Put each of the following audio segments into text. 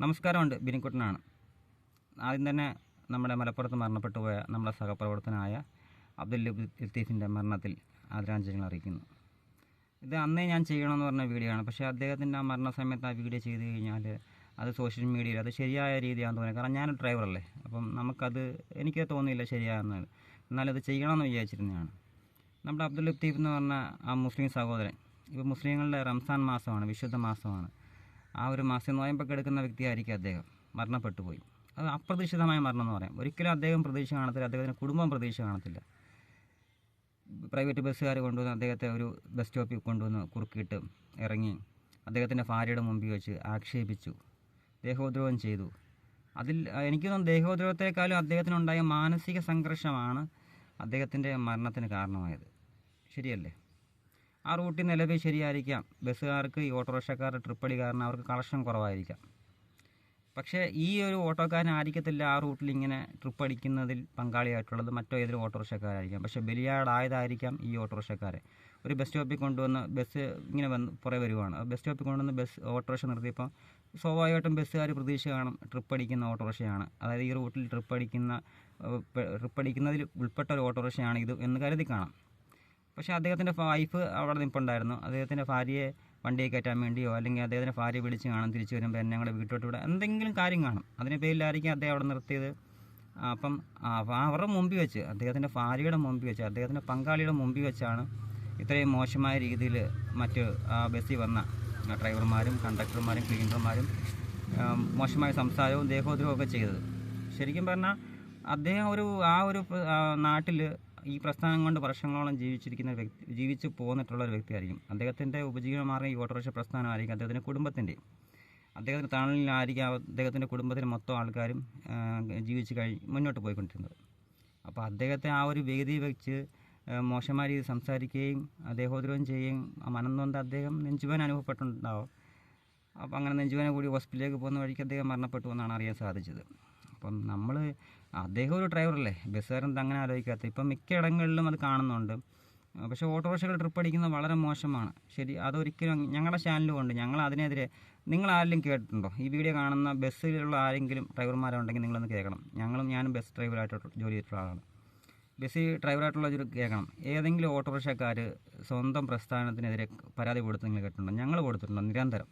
നമസ്കാരമുണ്ട് ബിനിക്കുട്ടനാണ്. ആദ്യം തന്നെ നമ്മുടെ മലപ്പുറത്ത് മരണപ്പെട്ടു പോയ നമ്മുടെ സഹപ്രവർത്തനായ അബ്ദുൽ ലത്തീഫിന്റെ മരണത്തിൽ ആദരാഞ്ജലികൾ അറിയിക്കുന്നു ഇത് അന്നേ ഞാൻ ചെയ്യണമെന്ന് പറഞ്ഞ വീഡിയോ ആണ് പക്ഷേ അദ്ദേഹത്തിന്റെ ആ മരണ സമയത്ത് ആ വീഡിയോ ചെയ്ത് കഴിഞ്ഞാൽ അത് സോഷ്യൽ മീഡിയയിൽ അത് ശരിയായ രീതിയാണെന്ന് തോന്നി കാരണം ഞാനൊരു ഡ്രൈവറല്ലേ. അപ്പം നമുക്കത് എനിക്ക് തോന്നിയില്ല ശരിയാണെന്ന് എന്നാലത് ചെയ്യണമെന്ന് വിചാരിച്ചിരുന്നതാണ്. നമ്മുടെ അബ്ദുൽ ലത്തീഫ് എന്ന് പറഞ്ഞ ആ മുസ്ലിം സഹോദരൻ. ഇപ്പോൾ മുസ്ലിങ്ങളുടെ റംസാൻ മാസമാണ് വിശുദ്ധ മാസമാണ്. ആ ഒരു മാസം നോയമ്പൊക്കെ എടുക്കുന്ന വ്യക്തിയായിരിക്കും അദ്ദേഹം. മരണപ്പെട്ടു പോയി. അത് അപ്രതീക്ഷിതമായ മരണം എന്ന് പറയാം. ഒരിക്കലും അദ്ദേഹം പ്രതീക്ഷ കാണത്തില്ല. അദ്ദേഹത്തിന്റെ കുടുംബം പ്രതീക്ഷ കാണത്തില്ല. പ്രൈവറ്റ് ബസ്സുകാർ കൊണ്ടുവന്ന് അദ്ദേഹത്തെ ഒരു ബസ് സ്റ്റോപ്പിൽ കൊണ്ടുവന്ന് കുറുക്കിയിട്ട് ഇറങ്ങി അദ്ദേഹത്തിന്റെ ഭാര്യയുടെ മുമ്പിൽ വെച്ച് ആക്ഷേപിച്ചു. ദേഹോദ്രോഹം ചെയ്തു. അതിൽ എനിക്ക് തോന്നുന്നു ദേഹോദ്രോഹത്തെക്കാളും അദ്ദേഹത്തിനുണ്ടായ മാനസിക സംഘർഷമാണ് അദ്ദേഹത്തിന്റെ മരണത്തിന് കാരണമായത്. ശരിയല്ലേ? ആ റൂട്ടിൽ നിലവിൽ ശരിയായിരിക്കാം. ബസ്സുകാർക്ക് ഈ ഓട്ടോറിക്ഷക്കാരുടെ ട്രിപ്പടി കാരണം അവർക്ക് കളക്ഷൻ കുറവായിരിക്കാം. പക്ഷേ ഈ ഒരു ഓട്ടോക്കാരൻ ആയിരിക്കത്തില്ല ആ റൂട്ടിൽ ഇങ്ങനെ ട്രിപ്പ് അടിക്കുന്നതിൽ പങ്കാളിയായിട്ടുള്ളത്. മറ്റോ ഏതൊരു ഓട്ടോറിക്ഷക്കാരായിരിക്കാം. പക്ഷേ ബലിയാടായതായിരിക്കാം ഈ ഓട്ടോറിക്ഷക്കാരെ. ഒരു ബസ് സ്റ്റോപ്പിൽ കൊണ്ടുവന്ന് ബസ് ഇങ്ങനെ വന്ന് പുറകെ വരുവാണ്. ബസ് സ്റ്റോപ്പിൽ കൊണ്ടുവന്ന് ബസ് ഓട്ടോറിക്ഷ നിർത്തിയപ്പോൾ സ്വാഭാവികമായിട്ടും ബസ്സുകാർ പ്രതീക്ഷ കാണും ട്രിപ്പ് അടിക്കുന്ന ഓട്ടോറിക്ഷയാണ്. അതായത് ഈ റൂട്ടിൽ ട്രിപ്പ് അടിക്കുന്ന ട്രിപ്പ് അടിക്കുന്നതിൽ ഉൾപ്പെട്ട ഒരു ഓട്ടോറിക്ഷയാണ് ഇത് എന്ന് കരുതി കാണാം. പക്ഷേ അദ്ദേഹത്തിന്റെ വൈഫ് അവിടെ നിൽപ്പുണ്ടായിരുന്നു അദ്ദേഹത്തിന്റെ ഭാര്യയെ വണ്ടിയെ കയറ്റാൻ വേണ്ടിയോ അല്ലെങ്കിൽ അദ്ദേഹത്തിന്റെ ഭാര്യ വിളിച്ച് കാണാൻ തിരിച്ചു വരുമ്പോൾ എന്നെ ഞങ്ങളുടെ വീട്ടിലോട്ട് വിടാം എന്തെങ്കിലും കാര്യം കാണും. അതിന്റെ പേരിലായിരിക്കും അദ്ദേഹം അവിടെ നിർത്തിയത്. അപ്പം അവരുടെ മുമ്പിൽ വെച്ച് അദ്ദേഹത്തിന്റെ ഭാര്യയുടെ മുമ്പിൽ വെച്ച് അദ്ദേഹത്തിന്റെ പങ്കാളിയുടെ മുമ്പിൽ വെച്ചാണ് ഇത്രയും മോശമായ രീതിയിൽ മറ്റ് ബസ്സിൽ വന്ന ഡ്രൈവർമാരും കണ്ടക്ടർമാരും ക്ലീനർമാരും മോശമായ സംസാരവും ദേഹോദ്രവും ഒക്കെ ചെയ്തത്. ശരിക്കും പറഞ്ഞാൽ അദ്ദേഹം ഒരു ആ ഒരു നാട്ടിൽ ഈ പ്രസ്ഥാനം കൊണ്ട് വർഷങ്ങളോളം ജീവിച്ചിരിക്കുന്ന വ്യക്തി ജീവിച്ചു പോന്നിട്ടുള്ള ഒരു വ്യക്തിയായിരിക്കും. അദ്ദേഹത്തിന്റെ ഉപജീവന മാർഗം ഈ ഓട്ടോറിക്ഷ പ്രസ്ഥാനമായിരിക്കും അദ്ദേഹത്തിന്റെ കുടുംബത്തിന്റെ അദ്ദേഹത്തിന്റെ തണലിലായിരിക്കും അദ്ദേഹത്തിന്റെ കുടുംബത്തിലെ മൊത്തം ആൾക്കാരും ജീവിച്ച് കഴി മുന്നോട്ട് പോയിക്കൊണ്ടിരുന്നത്. അപ്പോൾ അദ്ദേഹത്തെ ആ ഒരു വേദി വെച്ച് മോശമായ രീതിയിൽ സംസാരിക്കുകയും ദേഹോദ്രവം ചെയ്യുകയും ആ മനം നൊന്ത് അദ്ദേഹം നെഞ്ചുവാൻ അനുഭവപ്പെട്ടിട്ടുണ്ടാവും. അപ്പോൾ അങ്ങനെ നെഞ്ചുവാനെ കൂടി ഹോസ്പിറ്റലിലേക്ക് പോകുന്ന വഴിക്ക് അദ്ദേഹം മരണപ്പെട്ടു എന്നാണ് അറിയാൻ സാധിച്ചത്. അപ്പം നമ്മൾ അദ്ദേഹം ഒരു ഡ്രൈവറല്ലേ ബസ്സുകാരൻ അങ്ങനെ ആലോചിക്കാത്ത. ഇപ്പം മിക്ക ഇടങ്ങളിലും അത് കാണുന്നുണ്ട്. പക്ഷേ ഓട്ടോറിക്ഷകൾ ട്രിപ്പ് അടിക്കുന്നത് വളരെ മോശമാണ്. ശരി അതൊരിക്കലും ഞങ്ങളുടെ ചാനലും ഉണ്ട് ഞങ്ങൾ അതിനെതിരെ നിങ്ങൾ ആരെങ്കിലും കേട്ടിട്ടുണ്ടോ? ഈ വീഡിയോ കാണുന്ന ബസ്സിലുള്ള ആരെങ്കിലും ഡ്രൈവർമാരുണ്ടെങ്കിൽ നിങ്ങളൊന്ന് കേൾക്കണം. ഞങ്ങളും ഞാനും ബസ് ഡ്രൈവറായിട്ട് ജോലി ചെയ്തിട്ടുള്ള ആളാണ്. ബസ്സിൽ ഡ്രൈവറായിട്ടുള്ള ഒരു കേൾക്കണം. ഏതെങ്കിലും ഓട്ടോറിക്ഷക്കാർ സ്വന്തം പ്രസ്ഥാനത്തിനെതിരെ പരാതി കൊടുത്ത് നിങ്ങൾ കേട്ടിട്ടുണ്ടോ? ഞങ്ങൾ കൊടുത്തിട്ടുണ്ടോ? നിരന്തരം.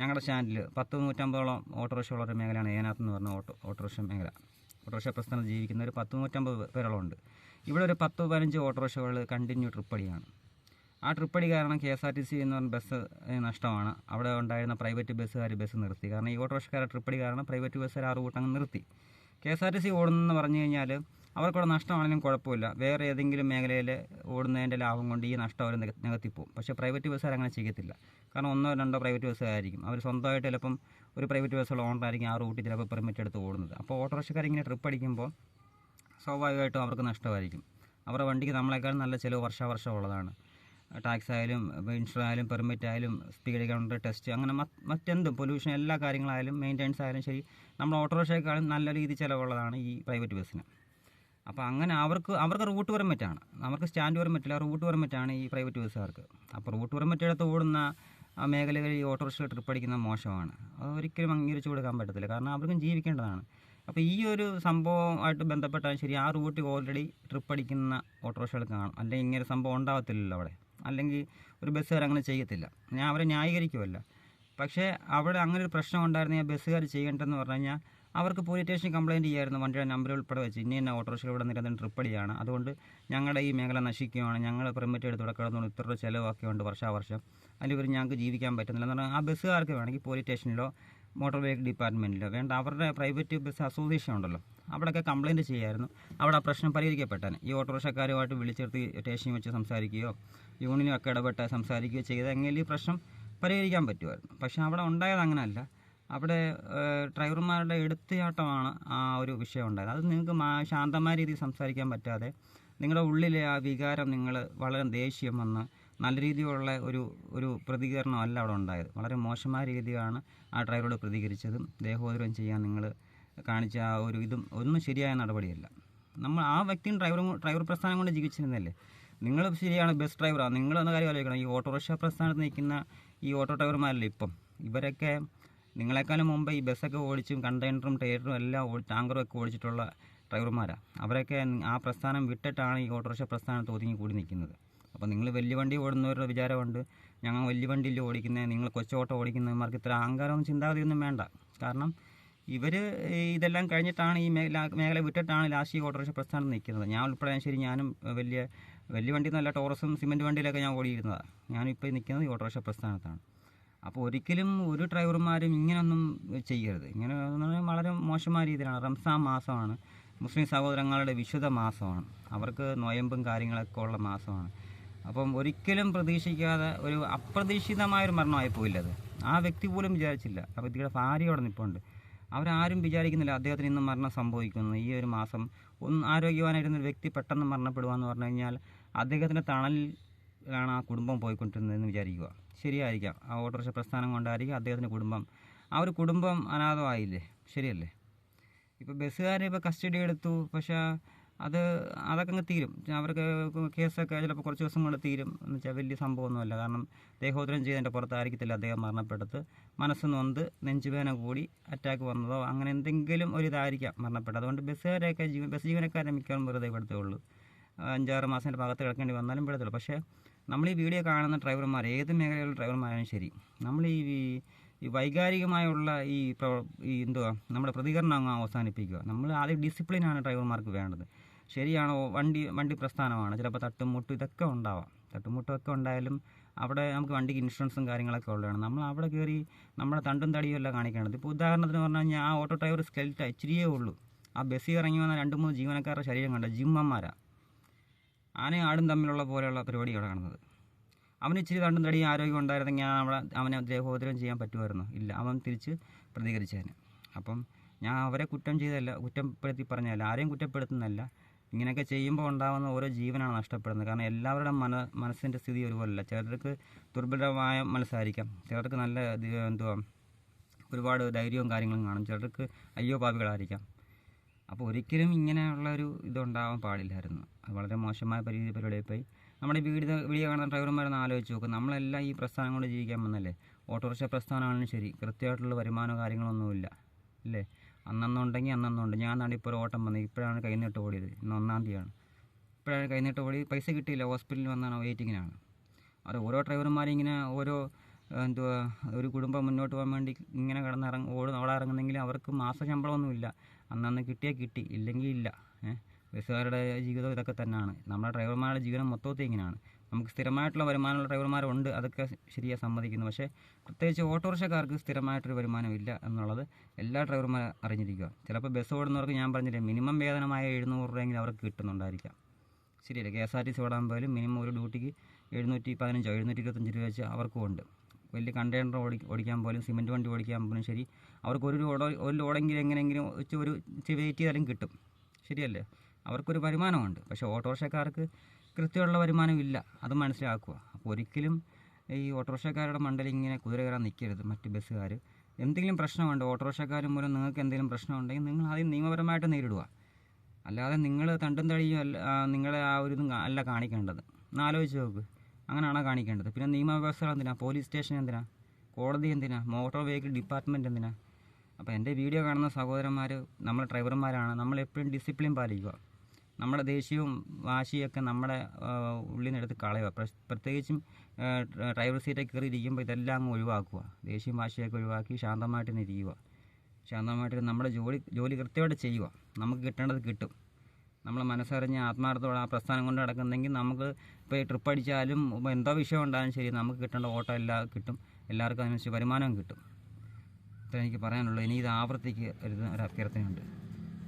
ഞങ്ങളുടെ ചാനലിൽ പത്ത് നൂറ്റമ്പതോളം ഓട്ടോറിക്ഷ ഒരു മേഖലയാണ് ഏനാത്ത് എന്ന് പറഞ്ഞ ഓട്ടോ ഓട്ടോറിക്ഷ മേഖല. ഓട്ടോറിക്ഷ പ്രസ്ഥാനം ജീവിക്കുന്ന ഒരു പത്ത് നൂറ്റമ്പത് പേരോളമുണ്ട്. ഇവിടെ ഒരു പത്ത് പതിനഞ്ച് ഓട്ടോറിക്ഷകൾ കണ്ടിന്യൂ ട്രിപ്പടിയാണ്. ആ ട്രിപ്പടി കാരണം K S R T C എന്ന് പറഞ്ഞ ബസ് നഷ്ടമാണ്. അവിടെ ഉണ്ടായിരുന്ന പ്രൈവറ്റ് ബസ്സുകാർ ബസ് നിർത്തി. കാരണം ഈ ഓട്ടോറിക്ഷക്കാരുടെ ട്രിപ്പടി കാരണം പ്രൈവറ്റ് ബസ്സുകാർ ആ റൂട്ട് അങ്ങ് നിർത്തി. K S R T C ഓടുന്നെന്ന് പറഞ്ഞു കഴിഞ്ഞാൽ അവർക്കവിടെ നഷ്ടമാണെങ്കിലും കുഴപ്പമില്ല. വേറെ ഏതെങ്കിലും മേഖലയിൽ ഓടുന്നതിന്റെ ലാഭം കൊണ്ട് ഈ നഷ്ടം അവർ നിക- നികത്തിപ്പോവും. പക്ഷേ പ്രൈവറ്റ് ബസ്സുകാർ അങ്ങനെ ചെയ്യത്തില്ല. കാരണം ഒന്നോ രണ്ടോ പ്രൈവറ്റ് ബസ്സുകാരായിരിക്കും. അവർ സ്വന്തമായിട്ട് ചിലപ്പം ഒരു പ്രൈവറ്റ് ബസ്സുള്ള ഓണറായിരിക്കും ആ റൂട്ടിൽ ചിലപ്പോൾ പെർമിറ്റ് എടുത്ത് ഓടുന്നത്. അപ്പോൾ ഓട്ടോറിക്ഷക്കാർ ഇങ്ങനെ ട്രിപ്പ് അടിക്കുമ്പോൾ സ്വാഭാവികമായിട്ടും അവർക്ക് നഷ്ടമായിരിക്കും. അവരുടെ വണ്ടിക്ക് നമ്മളെക്കാൾ നല്ല ചിലവ് വർഷാവർഷം ഉള്ളതാണ്. ടാക്സ് ആയാലും ഇൻഷുറൻസ് ആയാലും പെർമിറ്റ് ആയാലും സ്പീഡ് കൗണ്ടർ ടെസ്റ്റ് അങ്ങനെ മറ്റെന്തും പൊല്യൂഷൻ എല്ലാ കാര്യങ്ങളായാലും മെയിന്റെനൻസ് ആയാലും ശരി നമ്മൾ ഓട്ടോറിക്ഷയെക്കാളും നല്ല രീതി ചിലവുള്ളതാണ് ഈ പ്രൈവറ്റ് ബസ്സിന്. അപ്പോൾ അങ്ങനെ അവർക്ക് അവർക്ക് റൂട്ട് പെർമിറ്റാണ് അവർക്ക് സ്റ്റാൻഡ് പെർമിറ്റില്ല റൂട്ട് പെർമിറ്റാണ് ഈ പ്രൈവറ്റ് ബസ്സുകാർക്ക്. അപ്പോൾ റൂട്ട് പെർമിറ്റ് എടുത്ത് ഓടുന്ന മേഖലകളിൽ ഈ ഓട്ടോറിക്ഷ ട്രിപ്പ് അടിക്കുന്ന മോശമാണ്. അത് ഒരിക്കലും അംഗീകരിച്ചു കൊടുക്കാൻ പറ്റത്തില്ല. കാരണം അവർക്കും ജീവിക്കേണ്ടതാണ്. അപ്പോൾ ഈ ഒരു സംഭവമായിട്ട് ബന്ധപ്പെട്ടാൽ ശരി ആ റൂട്ടിൽ ഓൾറെഡി ട്രിപ്പ് അടിക്കുന്ന ഓട്ടോറിക്ഷകൾ കാണും. അല്ലെങ്കിൽ ഇങ്ങനെ സംഭവം ഉണ്ടാകത്തില്ലല്ലോ അവിടെ. അല്ലെങ്കിൽ ഒരു ബസ്സുകാർ അങ്ങനെ ചെയ്യത്തില്ല. ഞാൻ അവരെ ന്യായീകരിക്കുമല്ല പക്ഷേ അവിടെ അങ്ങനെ ഒരു പ്രശ്നം ഉണ്ടായിരുന്നെങ്കിൽ ബസ്സുകാർ ചെയ്യേണ്ടതെന്ന് പറഞ്ഞു കഴിഞ്ഞാൽ അവർക്ക് പോലീസ് സ്റ്റേഷൻ കംപ്ലയിന്റ് ചെയ്യായിരുന്നു. വണ്ടിയുടെ നമ്പർ ഉൾപ്പെടെ വെച്ച്. ഇനി തന്നെ ഓട്ടോറിക്ഷ ഇവിടെ നിരന്തരം ട്രിപ്പടിയാണ് അതുകൊണ്ട് ഞങ്ങളുടെ ഈ മേഖല നശിക്കുകയാണ്. ഞങ്ങൾ പെർമിറ്റ് എടുത്ത് ഇവിടെ കിടന്നുകൊണ്ട് ഇത്ര ചിലവാക്കിയുണ്ട് വർഷാവർഷം. അതിൽ ഇവർ ഞങ്ങൾക്ക് ജീവിക്കാൻ പറ്റുന്നില്ല എന്ന് പറഞ്ഞാൽ ആ ബസ്സുകാർക്ക് വേണമെങ്കിൽ പോലീസ് സ്റ്റേഷനിലോ മോട്ടോർ വെഹിക്കിൾ ഡിപ്പാർട്ട്മെന്റിലോ വേണ്ട അവരുടെ പ്രൈവറ്റ് ബസ് അസോസിയേഷൻ ഉണ്ടല്ലോ അവിടെയൊക്കെ കംപ്ലയിന്റ് ചെയ്യായിരുന്നു. അവിടെ ആ പ്രശ്നം പരിഹരിക്കപ്പെട്ടാൽ ഈ ഓട്ടോറിക്ഷക്കാരുമായിട്ട് വിളിച്ചെടുത്ത് സ്റ്റേഷനിൽ വെച്ച് സംസാരിക്കുകയോ യൂണിയനൊക്കെ ഇടപെട്ട് സംസാരിക്കുകയോ ചെയ്തെങ്കിൽ ഈ പ്രശ്നം പരിഹരിക്കാൻ പറ്റുമായിരുന്നു. പക്ഷേ അവിടെ ഉണ്ടായത് അങ്ങനെയല്ല. അവിടെ ഡ്രൈവർമാരുടെ എടുത്തുചാട്ടമാണ് ആ ഒരു വിഷയം ഉണ്ടായത്. അത് നിങ്ങൾക്ക് ശാന്തമായ രീതിയിൽ സംസാരിക്കാൻ പറ്റാതെ നിങ്ങളുടെ ഉള്ളിലെ ആ വികാരം നിങ്ങൾ വളരെ ദേഷ്യം വന്ന് നല്ല രീതിയിലുള്ള ഒരു ഒരു പ്രതികരണമല്ല അവിടെ ഉണ്ടായത്. വളരെ മോശമായ രീതിയാണ് ആ ഡ്രൈവറോട് പ്രതികരിച്ചതും ദേഹോദരം ചെയ്യാൻ നിങ്ങൾ കാണിച്ച ആ ഒരു ഇതും ഒന്നും ശരിയായ നടപടിയല്ല. നമ്മൾ ആ വ്യക്തിയും ഡ്രൈവറും ഡ്രൈവർ പ്രസ്ഥാനം കൊണ്ട് ജീവിച്ചിരുന്നല്ലേ നിങ്ങൾ ശരിയാണ് ബസ് ഡ്രൈവറാണ് നിങ്ങളെന്ന കാര്യം ആലോചിക്കണം. ഈ ഓട്ടോറിക്ഷ പ്രസ്ഥാനത്ത് നിൽക്കുന്ന ഈ ഓട്ടോ ഡ്രൈവർമാരല്ലേ ഇപ്പം? ഇവരൊക്കെ നിങ്ങളെക്കാളും മുമ്പ് ഈ ബസ്സൊക്കെ ഓടിച്ചും കണ്ടെയ്നറും ടയറും എല്ലാം ടാങ്കറും ഒക്കെ ഓടിച്ചിട്ടുള്ള ഡ്രൈവർമാരാണ് അവരൊക്കെ ആ പ്രസ്ഥാനം വിട്ടിട്ടാണ് ഈ ഓട്ടോറിക്ഷ പ്രസ്ഥാനത്ത് ഒതുങ്ങി കൂടി നിൽക്കുന്നത്. അപ്പോൾ നിങ്ങൾ വലിയ വണ്ടി ഓടുന്നവരുടെ വിചാരമുണ്ട്. ഞങ്ങൾ വലിയ വണ്ടിയിൽ ഓടിക്കുന്നത് നിങ്ങൾ കൊച്ചോട്ടം ഓടിക്കുന്നവന്മാർക്ക് ഇത്ര അഹങ്കാരമൊന്നും ചിന്താഗതിയൊന്നും വേണ്ട. കാരണം ഇവർ ഇതെല്ലാം കഴിഞ്ഞിട്ടാണ് ഈ മേഖല മേഖല വിട്ടിട്ടാണ് ലാസ്റ്റ് ഈ ഓട്ടോറിക്ഷ പ്രസ്ഥാനം നിൽക്കുന്നത്. ഞാൻ ഉൾപ്പെടെ ശരി ഞാനും വലിയ വലിയ വണ്ടി നല്ല ടോറസും സിമെന്റ് വണ്ടിയിലൊക്കെ ഞാൻ ഓടിയിരുന്നതാണ് ഞാനിപ്പോൾ നിൽക്കുന്നത് ഈ ഓട്ടോറിക്ഷ പ്രസ്ഥാനത്താണ്. അപ്പോൾ ഒരിക്കലും ഒരു ഡ്രൈവർമാരും ഇങ്ങനൊന്നും ചെയ്യരുത്. ഇങ്ങനെ വളരെ മോശമായ രീതിയിലാണ്. റംസാൻ മാസമാണ്. മുസ്ലിം സഹോദരങ്ങളുടെ വിശുദ്ധ മാസമാണ്. അവർക്ക് നൊയമ്പും കാര്യങ്ങളൊക്കെ ഉള്ള മാസമാണ്. അപ്പം ഒരിക്കലും പ്രതീക്ഷിക്കാതെ ഒരു അപ്രതീക്ഷിതമായൊരു മരണമായി പോയില്ലത് ആ വ്യക്തി പോലും വിചാരിച്ചില്ല. ആ വ്യക്തിയുടെ ഭാര്യ അവിടെ നിൽപ്പുണ്ട് അവരാരും വിചാരിക്കുന്നില്ല അദ്ദേഹത്തിന് ഇന്ന് മരണം സംഭവിക്കുന്നു. ഈ ഒരു മാസം ഒന്ന് ആരോഗ്യവാനായിരുന്ന ഒരു വ്യക്തി പെട്ടെന്ന് മരണപ്പെടുക എന്ന് പറഞ്ഞു കഴിഞ്ഞാൽ അദ്ദേഹത്തിന്റെ തണലിലാണ് ആ കുടുംബം പോയിക്കൊണ്ടിരുന്നതെന്ന് വിചാരിക്കുക. ശരിയായിരിക്കാം. ആ ഓട്ടോറിക്ഷ പ്രസ്ഥാനം കൊണ്ടായിരിക്കും അദ്ദേഹത്തിന്റെ കുടുംബം. ആ ഒരു കുടുംബം അനാഥമായില്ലേ? ശരിയല്ലേ? ഇപ്പോൾ ബസ്സുകാരെ ഇപ്പോൾ കസ്റ്റഡി എടുത്തു. പക്ഷേ അത് അതൊക്കെ അങ്ങ് തീരും. അവർക്ക് കേസൊക്കെ ചിലപ്പോൾ കുറച്ച് ദിവസം കൊണ്ട് തീരും എന്ന് വെച്ചാൽ വലിയ സംഭവമൊന്നുമല്ല. കാരണം ദേഹോദരം ചെയ്തതിന്റെ പുറത്തായിരിക്കത്തില്ല അദ്ദേഹം മരണപ്പെട്ടത്. മനസ്സ് നൊന്ത് നെഞ്ചുവേദന കൂടി അറ്റാക്ക് വന്നതോ അങ്ങനെ എന്തെങ്കിലും ഒരു ഇതായിരിക്കാം മരണപ്പെട്ടത്. അതുകൊണ്ട് ബസ്സുകാരെയൊക്കെ ജീവൻ ബസ് ജീവനക്കാരെ മിക്കവാറും വെറുതെ പെടുത്തുള്ളൂ അഞ്ചാറ് മാസത്തിന്റെ ഭാഗത്ത് കിടക്കേണ്ടി വന്നാലും പെടത്തുള്ളൂ പക്ഷേ നമ്മൾ ഈ വീഡിയോ കാണുന്ന ഡ്രൈവർമാർ ഏത് മേഖലയിലുള്ള ഡ്രൈവർമാരായാലും ശരി നമ്മൾ ഈ ഈ- വൈകാരികമായുള്ള ഈ ഈ എന്തുവാ നമ്മുടെ പ്രതികരണം അങ്ങ് അവസാനിപ്പിക്കുക. നമ്മൾ ആദ്യം ഡിസിപ്ലിനാണ് ഡ്രൈവർമാർക്ക് വേണ്ടത്. ശരിയാണോ വണ്ടി വണ്ടി പ്രസ്ഥാനമാണ് ചിലപ്പോൾ തട്ടും മുട്ടും ഇതൊക്കെ ഉണ്ടാവാം. തട്ടുമുട്ടൊക്കെ ഉണ്ടായാലും അവിടെ നമുക്ക് വണ്ടിക്ക് ഇൻഷുറൻസും കാര്യങ്ങളൊക്കെ ഉള്ളതാണ്. നമ്മൾ അവിടെ കയറി നമ്മുടെ തണ്ടും തടിയും എല്ലാം കാണിക്കേണ്ടത് ഇപ്പോൾ ഉദാഹരണത്തിന് പറഞ്ഞു കഴിഞ്ഞാൽ ആ ഓട്ടോ ഡ്രൈവർ സ്കെൽറ്റ് ഇച്ചിരിയേ ഉള്ളൂ. ആ ബസ്സിൽ ഇറങ്ങി വന്ന രണ്ട് മൂന്ന് ജീവനക്കാരുടെ ശരീരം കണ്ട ജിമ്മന്മാരാ. ആനയും ആടും തമ്മിലുള്ള പോലെയുള്ള പരിപാടി ഇവിടെ കാണുന്നത്. അവന് ഇച്ചിരി തണ്ടും തടിയും ആരോഗ്യം ഉണ്ടായിരുന്നെങ്കിൽ അവിടെ അവനെ ദേഹോദരം ചെയ്യാൻ പറ്റുമായിരുന്നു. ഇല്ല അവൻ തിരിച്ച് പ്രതികരിച്ചതിന് അപ്പം ഞാൻ അവരെ കുറ്റം ചെയ്തല്ല കുറ്റപ്പെടുത്തി പറഞ്ഞതല്ല ആരെയും കുറ്റപ്പെടുത്തുന്നതല്ല. ഇങ്ങനെയൊക്കെ ചെയ്യുമ്പോൾ ഉണ്ടാകുന്ന ഓരോ ജീവനാണ് നഷ്ടപ്പെടുന്നത്. കാരണം എല്ലാവരുടെ മന മനസ്സിന്റെ സ്ഥിതി ഒരുപോലല്ല. ചിലർക്ക് ദുർബലമായ മനസ്സായിരിക്കാം. ചിലർക്ക് നല്ല എന്തുവാ ഒരുപാട് ധൈര്യവും കാര്യങ്ങളും കാണും. ചിലർക്ക് അയ്യോ പാപികളായിരിക്കാം. അപ്പോൾ ഒരിക്കലും ഇങ്ങനെയുള്ള ഒരു ഇതുണ്ടാവാൻ പാടില്ലായിരുന്നു. വളരെ മോശമായ പരിധി പരിപാടിയിൽ പോയി നമ്മുടെ വീട് വീഡിയോ കാണുന്ന ഡ്രൈവർമാരൊന്ന് ആലോചിച്ച് നോക്കും. നമ്മളെല്ലാം ഈ പ്രസ്ഥാനം കൊണ്ട് ജീവിക്കാൻ വന്നല്ലേ? ഓട്ടോറിക്ഷ പ്രസ്ഥാനമാണെങ്കിലും ശരി. കൃത്യമായിട്ടുള്ള വരുമാനമോ കാര്യങ്ങളൊന്നുമില്ല. ഇല്ലേ അന്നന്നുണ്ടെങ്കിൽ അന്നന്നുണ്ട്. ഞാൻ നാട് ഇപ്പോൾ ഓട്ടം വന്നത് ഇപ്പോഴാണ് കൈനീട്ട് ഓടിയത്. ഇന്ന് ഒന്നാം തീയതിയാണ്. ഇപ്പോഴാണ് കൈനീട്ട് ഓടി പൈസ കിട്ടിയില്ല. ഹോസ്പിറ്റലിൽ വന്നാണ് വെയിറ്റിങ്ങിനാണ്. അത് ഓരോ ഡ്രൈവർമാരും ഇങ്ങനെ ഓരോ എന്തുവാ ഒരു കുടുംബം മുന്നോട്ട് പോകാൻ വേണ്ടി ഇങ്ങനെ കിടന്നിറങ്ങ ഓടും. അവിടെ ഇറങ്ങുന്നെങ്കിൽ അവർക്ക് മാസ ശമ്പളമൊന്നുമില്ല. അന്നന്ന് കിട്ടിയാൽ കിട്ടി ഇല്ലെങ്കിൽ ഇല്ല. ബസ്സുകാരുടെ ജീവിതം ഇതൊക്കെ തന്നെയാണ് നമ്മുടെ ഡ്രൈവർമാരുടെ ജീവിതം മൊത്തത്തിൽ ഇങ്ങനെയാണ് നമുക്ക് സ്ഥിരമായിട്ടുള്ള വരുമാനമുള്ള ഡ്രൈവർമാരുണ്ട് അതൊക്കെ ശരിയാണ് സമ്മതിക്കുന്നു. പക്ഷേ പ്രത്യേകിച്ച് ഓട്ടോറിക്ഷക്കാർക്ക് സ്ഥിരമായിട്ടൊരു വരുമാനമില്ല എന്നുള്ളത് എല്ലാ ഡ്രൈവർമാരും അറിഞ്ഞിരിക്കുക. ചിലപ്പോൾ ബസ് ഓടുന്നവർക്ക് ഞാൻ പറഞ്ഞില്ലേ മിനിമം വേതനമായ എഴുന്നൂറ് രൂപയെങ്കിലും അവർക്ക് കിട്ടുന്നുണ്ടായിരിക്കാം. ശരിയല്ലേ? K S R T C ഓടാൻ പോലും മിനിമം ഒരു ഡ്യൂട്ടിക്ക് എഴുന്നൂറ്റി പതിനഞ്ചോ എഴുന്നൂറ്റി ഇരുപത്തഞ്ച് രൂപ വെച്ച് അവർക്കും ഉണ്ട്. വലിയ കണ്ടെയ്നർ ഓടി ഓടിക്കാൻ പോലും സിമെന്റ് വണ്ടി ഓടിക്കാൻ പോലും ശരി അവർക്ക് ഒരു ലോഡ് ഒരു ലോഡെങ്കിലും എങ്ങനെയെങ്കിലും ഒരു വെയിറ്റ് ചെയ്താലും കിട്ടും. ശരിയല്ലേ? അവർക്കൊരു വരുമാനമുണ്ട്. പക്ഷേ ഓട്ടോറിക്ഷക്കാർക്ക് കൃത്യമുള്ള വരുമാനം ഇല്ല അത് മനസ്സിലാക്കുക. അപ്പോൾ ഒരിക്കലും ഈ ഓട്ടോറിക്ഷക്കാരുടെ മണ്ടലിൽ ഇങ്ങനെ കുതിര കയറാൻ നിൽക്കരുത് മറ്റ് ബസ്സുകാർ എന്തെങ്കിലും പ്രശ്നമുണ്ട് ഓട്ടോറിക്ഷക്കാർ മൂലം നിങ്ങൾക്ക് എന്തെങ്കിലും പ്രശ്നമുണ്ടെങ്കിൽ നിങ്ങൾ ആദ്യം നിയമപരമായിട്ട് നേരിടുക. അല്ലാതെ നിങ്ങൾ തണ്ടും തടിയും അല്ല നിങ്ങളെ ആ ഒരു അല്ല കാണിക്കേണ്ടത്. എന്നാലോചിച്ച് നോക്ക്. അങ്ങനെയാണോ കാണിക്കേണ്ടത്? പിന്നെ നിയമവ്യവസ്ഥകൾ എന്തിനാ? പോലീസ് സ്റ്റേഷൻ എന്തിനാ? കോടതി എന്തിനാ? മോട്ടോർ വെഹിക്കിൾ ഡിപ്പാർട്ട്മെന്റ് എന്തിനാ? അപ്പോൾ എന്റെ വീഡിയോ കാണുന്ന സഹോദരന്മാർ നമ്മൾ ഡ്രൈവർമാരാണ്. നമ്മൾ എപ്പോഴും ഡിസിപ്ലിൻ പാലിക്കുക. നമ്മുടെ ദേഷ്യവും വാശിയൊക്കെ നമ്മുടെ ഉള്ളിൽ നിന്ന് എടുത്ത് കളയുക പ്രത്യേകിച്ചും ഡ്രൈവർ സീറ്റൊക്കെ കയറി ഇരിക്കുമ്പോൾ ഇതെല്ലാം അങ്ങ് ഒഴിവാക്കുക. ദേഷ്യവും വാശിയൊക്കെ ഒഴിവാക്കി ശാന്തമായിട്ട് ഇരിക്കുക. ശാന്തമായിട്ട് നമ്മുടെ ജോലി ജോലി കൃത്യമായിട്ട് ചെയ്യുക. നമുക്ക് കിട്ടേണ്ടത് കിട്ടും. നമ്മൾ മനസ്സറിഞ്ഞ് ആത്മാർത്ഥത്തോടെ ആ പ്രസ്ഥാനം കൊണ്ട് നടക്കുന്നെങ്കിൽ നമുക്ക് ഇപ്പോൾ ഈ ട്രിപ്പ് അടിച്ചാലും എന്തോ വിഷയം ഉണ്ടായാലും ശരി നമുക്ക് കിട്ടേണ്ട ഓട്ടോ എല്ലാം കിട്ടും. എല്ലാവർക്കും അതിനനുസരിച്ച് വരുമാനവും കിട്ടും. എനിക്ക് പറയാനുള്ളൂ. ഇനി ഇത് ആവർത്തിക്ക് ഒരു ഒരു അഭ്യർത്ഥനയുണ്ട്.